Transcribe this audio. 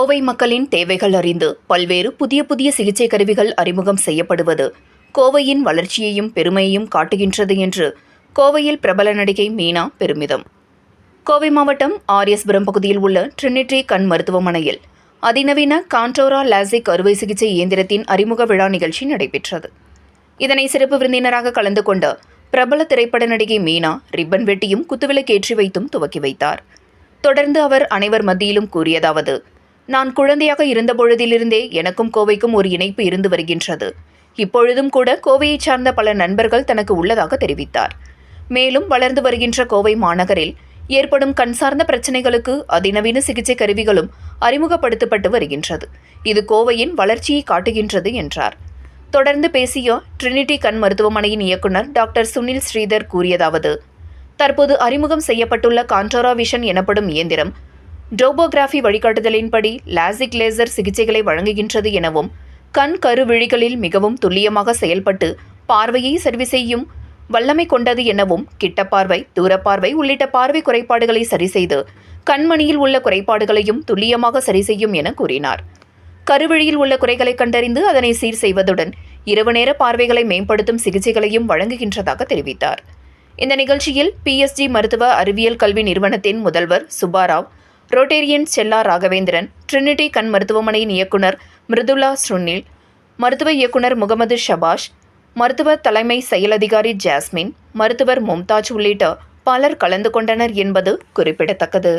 கோவை மக்களின் தேவைகள் அறிந்து பல்வேறு புதிய புதிய சிகிச்சை கருவிகள் அறிமுகம் செய்யப்படுவது கோவையின் வளர்ச்சியையும் பெருமையையும் காட்டுகின்றது என்று கோவையில் பிரபல நடிகை மீனா பெருமிதம். கோவை மாவட்டம் ஆர்எஸ்புரம் பகுதியில் உள்ள ட்ரினிட்டி கண் மருத்துவமனையில் அதிநவீன கான்டோரா லாசிக் அறுவை சிகிச்சை இயந்திரத்தின் அறிமுக விழா நிகழ்ச்சி நடைபெற்றது. இதனை சிறப்பு விருந்தினராக கலந்து கொண்ட பிரபல திரைப்பட நடிகை மீனா ரிப்பன் வெட்டியும் குத்துவிளக்கேற்றி வைத்தும் துவக்கி வைத்தார். தொடர்ந்து அவர் அனைவர் மத்தியிலும் கூறியதாவது நான் குழந்தையாக இருந்த பொழுதிலிருந்தே எனக்கும் கோவைக்கும் ஒரு இணைப்பு இருந்து வருகின்றது. இப்பொழுதும் கூட கோவையைச் சார்ந்த பல நண்பர்கள் தனக்கு உள்ளதாக தெரிவித்தார். மேலும் வளர்ந்து வருகின்ற கோவை மாநகரில் ஏற்படும் கண் சார்ந்த பிரச்சனைகளுக்கு அதிநவீன சிகிச்சை கருவிகளும் அறிமுகப்படுத்தப்பட்டு வருகின்றது. இது கோவையின் வளர்ச்சியை காட்டுகின்றது என்றார். தொடர்ந்து பேசிய ட்ரினிட்டி கண் மருத்துவமனையின் இயக்குனர் டாக்டர் சுனில் ஸ்ரீதர் கூறியதாவது தற்போது அறிமுகம் செய்யப்பட்டுள்ள கான்ட்ரோரா விஷன் எனப்படும் இயந்திரம் டோபோகிராஃபி வழிகாட்டுதலின்படி லாசிக் லேசர் சிகிச்சைகளை வழங்குகின்றது எனவும் கண் கருவிழிகளில் மிகவும் துல்லியமாக செயல்பட்டு பார்வையை சரி செய்யும் வல்லமை கொண்டது எனவும் கிட்ட பார்வை தூரப்பார்வை உள்ளிட்ட பார்வை குறைபாடுகளை சரி செய்து கண்மணியில் உள்ள குறைபாடுகளையும் துல்லியமாக சரி செய்யும் என கூறினார். கருவழியில் உள்ள குறைகளை கண்டறிந்து அதனை சீர் செய்வதுடன் இரவு நேர பார்வைகளை மேம்படுத்தும் சிகிச்சைகளையும் வழங்குகின்றதாக தெரிவித்தார். இந்த நிகழ்ச்சியில் பிஎஸ்ஜி மருத்துவ அறிவியல் கல்வி நிறுவனத்தின் முதல்வர் சுபாராவ் ரோட்டேரியன் செல்லா ராகவேந்திரன் ட்ரினிட்டி கண் மருத்துவமனையின் இயக்குனர் மிருதுலா சுனில் மருத்துவ இயக்குனர் முகமது ஷபாஷ் மருத்துவ தலைமை செயல் அதிகாரி ஜாஸ்மின் மருத்துவர் மும்தாஜ் உள்ளிட்ட பலர் கலந்து கொண்டனர் என்பது குறிப்பிடத்தக்கது.